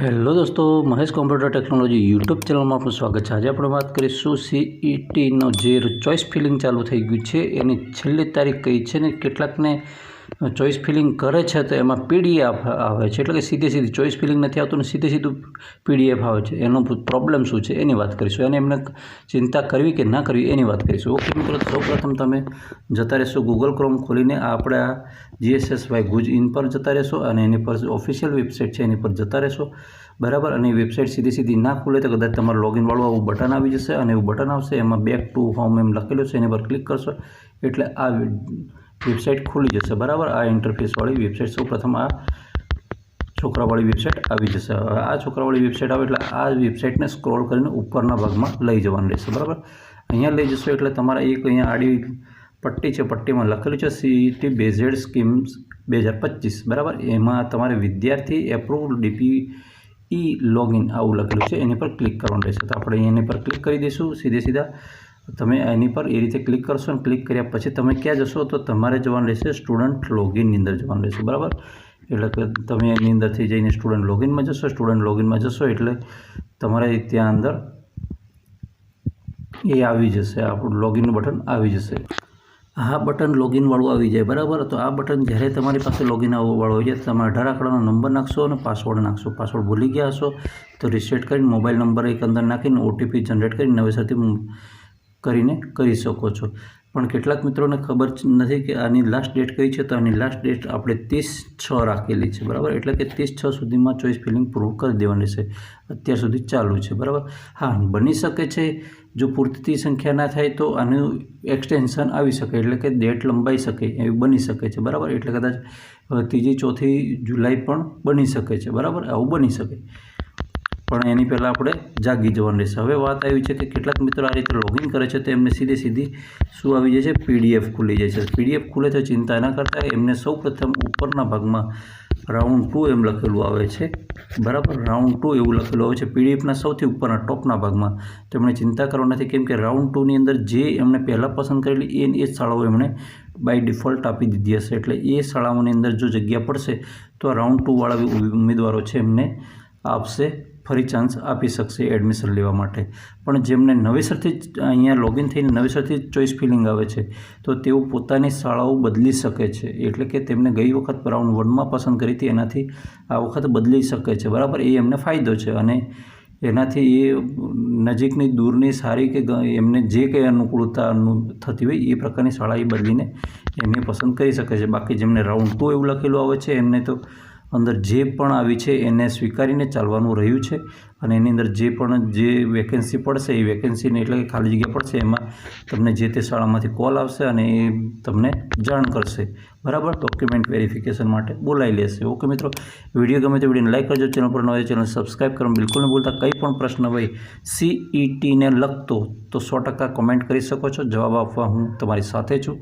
Hello દોસ્તો, Mahesh computer technology YouTube ચેનલમાં આપનું સ્વાગત છે. આજે આપણે વાત કરીશું સીઈટીનો જે ચોઇસ ફિલિંગ ચાલુ થઈ ગયું છે, એની છેલ્લી તારીખ કઈ છે ને, કેટલાકને ચોઇસ ફિલિંગ કરે છે તો એમાં પીડીએફ આવે છે. એટલે કે સીધી સીધી ચોઇસ ફિલિંગ નથી આવતું ને સીધે સીધું પીડીએફ આવે છે. એનો પ્રોબ્લેમ શું છે એની વાત કરીશું. અને એમને ચિંતા કરવી કે ના કરવી એની વાત કરીશું. ઓકે મિત્રો સૌપ્રથમ તમે જતા રહેશો ગૂગલ ક્રોમ ખોલીને. આપણે આ જીએસએસવાય ગુજ ઇન પર જતા રહેશો અને એની પર ઓફિશિયલ વેબસાઇટ છે એની પર જતા રહેશો. બરાબર? અને વેબસાઇટ સીધી સીધી ના ખુલે તો કદાચ તમારું લોગિનવાળું આવું બટન આવી જશે અને એવું બટન આવશે. એમાં બેક ટુ હોમ એમ લખેલું છે. એની પર ક્લિક કરશો. એટલે આ વેબસાઇટ ખુલી જશે. બરાબર? આ ઇન્ટરફેસવાળી વેબસાઇટ સૌ પ્રથમ આ છોકરાવાળી વેબસાઇટ આવી જશે. હવે આ છોકરાવાળી વેબસાઇટ આવે એટલે આ વેબસાઇટને સ્ક્રોલ કરીને ઉપરના ભાગમાં લઈ જવાનું રહેશે. બરાબર? અહીંયા લઈ જશો એટલે તમારા એક અહીંયા આડી પટ્ટી છે, પટ્ટીમાં લખેલું છે સીઈટી બેઝેડ સ્કીમ્સ બે હજાર પચીસ. બરાબર? એમાં તમારે વિદ્યાર્થી એપ્રુવ ડીપી ઈ લોગિન આવું લખેલું છે. એની પર ક્લિક કરવાનું રહેશે. તો આપણે એની પર ક્લિક કરી દઈશું. સીધે સીધા તમે એની પર એ રીતે ક્લિક કરશો અને ક્લિક કર્યા પછી તમે ક્યાં જશો તો તમારે જવાનું રહેશે સ્ટુડન્ટ લોગિનની અંદર જવાનું રહેશે, બરાબર? એટલે કે તમે એની અંદરથી જઈને સ્ટુડન્ટ લોગિનમાં જશો, સ્ટુડન્ટ લોગિનમાં જશો એટલે તમારે ત્યાં અંદર એ આવી જશે, આપણું લોગિનનું બટન આવી જશે. આ બટન લોગિનવાળું આવી જાય, બરાબર? તો આ બટન જ્યારે તમારી પાસે લોગિન વાળું હોય છે, તમે અઢાર આંકડાનો નંબર નાખશો અને પાસવર્ડ નાખશો. પાસવર્ડ ભૂલી ગયા હશો તો રિસેટ કરીને મોબાઈલ નંબર એક અંદર નાખીને ઓટીપી જનરેટ કરીને નવેસરથી કરીને કરી શકો છો. પણ કેટલાક મિત્રોને ખબર નથી કે આની લાસ્ટ ડેટ કઈ છે, તો આની લાસ્ટ ડેટ આપણે ત્રીસ છ રાખેલી છે, બરાબર? એટલે કે ત્રીસ છ સુધીમાં ચોઈસ ફિલિંગ પૂરું કરી દેવાની છે. અત્યાર સુધી ચાલુ છે, બરાબર? હા, બની શકે છે, જો પૂરતી સંખ્યા ના થાય તો આનું એક્સટેન્શન આવી શકે, એટલે કે ડેટ લંબાઈ શકે, એવું બની શકે છે, બરાબર? એટલે કદાચ ત્રીજી ચોથી જુલાઈ પણ બની શકે છે, બરાબર? આવું બની શકે. પણ એની પહેલાં આપણે જાગી જવાનું રહેશે. હવે વાત આવી છે કે કેટલાક મિત્રો આ રીતે લોગિન કરે છે તો એમને સીધે સીધી શું આવી જાય છે? પીડીએફ ખુલી જાય છે. પીડીએફ ખુલે તો ચિંતા ના કરતાં એમને સૌપ્રથમ ઉપરના ભાગમાં રાઉન્ડ ટુ એમ લખેલું આવે છે. બરાબર? રાઉન્ડ ટુ એવું લખેલું આવે છે. પીડીએફના સૌથી ઉપરના, ટોપના ભાગમાં. તો એમણે ચિંતા કરવા નથી કેમ કે રાઉન્ડ ટુની અંદર જે એમણે પહેલાં પસંદ કરેલી એ એ શાળાઓ એમણે બાય ડિફોલ્ટ આપી દીધી હશે. એટલે એ શાળાઓની અંદર જો જગ્યા પડશે તો રાઉન્ડ ટુવાળા ઉમેદવારો છે એમને આપશે. ફરી ચાન્સ આપી શકશે એડમિશન લેવા માટે. પણ જેમને નવેસરથી જ અહીંયા લોગિન થઈને નવેસરથી ચોઈસ ફિલિંગ આવે છે, તો તેઓ પોતાની શાળાઓ બદલી શકે છે. એટલે કે તેમને ગઈ વખત રાઉન્ડ વનમાં પસંદ કરી હતી, એનાથી આ વખત બદલી શકે છે. બરાબર, એ એમને ફાયદો છે. અને એનાથી એ નજીકની દૂરની સારી કે એમને જે કંઈ અનુકૂળતા થતી હોય, એ પ્રકારની શાળા એ બદલીને એમને પસંદ કરી શકે છે. બાકી જેમને રાઉન્ડ ટુ એવું લખેલું આવે છે, એમને તો અંદર જે પણ આવી છે એને સ્વીકારીને ચાલવાનું રહ્યું છે અને એની અંદર જે પણ જે વેકેન્સી પડશે, એ વેકેન્સીને એટલે કે ખાલી જગ્યા પડશે, એમાં તમને જે તે શાળામાંથી કોલ આવશે અને એ તમને જાણ કરશે. બરાબર? ડોક્યુમેન્ટ વેરિફિકેશન માટે બોલાવી લેશે. ઓકે મિત્રો? વીડિયો ગમે તો વિડીયોને લાઈક કરજો. ચેનલ પર ન ચેનલ સબસ્ક્રાઈબ કરો બિલકુલ નહીં ભૂલતા. કંઈ પણ પ્રશ્ન હોય સીઈટીને લગતો તો સો ટકા કોમેન્ટ કરી શકો છો. જવાબ આપવા હું તમારી સાથે છું.